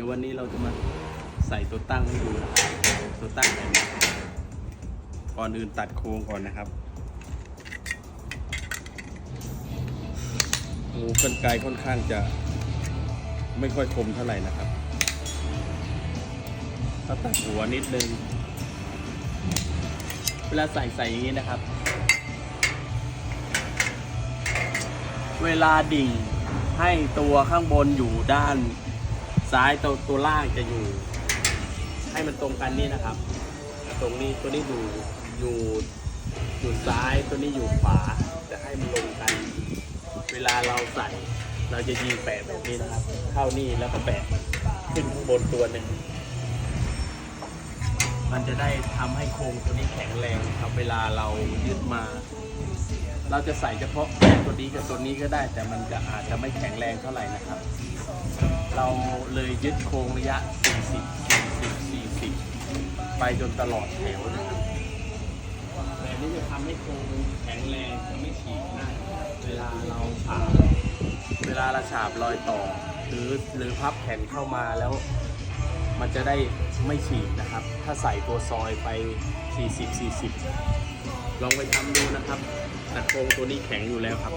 ดี๋ยววันนี้เราจะมาใส่ตัวตั้งให้ดูตัวตั้งแบบนี้ก่อนอื่นตัดโครงก่อนนะครับงูกรรไกค่อนข้างจะไม่ค่อยคมเท่าไหร่นะครับ ถ้าตัดหัวนิดนึง เวลาใส่ใส่อย่างนี้นะครับ เวลาดิ่งให้ตัวข้างบนอยู่ด้าน ซ้ายตัวตัวล่างจะอยู่ ให้มันตรงกันนี่นะครับ ตรงนี้ตัวนี้อยู่อยู่อยู่ซ้ายตัวนี้อยู่ขวาจะให้มันลงกัน เวลาเราใส่เราจะยิงแปะแบบนี้นะครับ เข้านี่แล้วก็แปะขึ้นบนตัวหนึ่งมันจะได้ทำให้โครงตัวนี้แข็งแรงครับเวลาเรายึดมา เราจะใส่เฉพาะตัวนี้กับตัวนี้ก็ได้ แต่มันจะอาจจะไม่แข็งแรงเท่าไหร่นะครับ เราเลยยึดโครงระยะ 40 40 40 ไปจนตลอดแถวนะครับแบบนี้จะทำให้โครงแข็งแรงจะไม่ฉีกง่ายเวลาเราฉาบเวลาเราฉาบรอยต่อ หรือหรือพับแผ่นเข้ามาแล้วมันจะได้ไม่ฉีกนะครับ ถ้าใส่ตัวซอยไป 40 40 ลองไปทำดูนะครับ แต่โครงตัวนี้แข็งอยู่แล้วครับ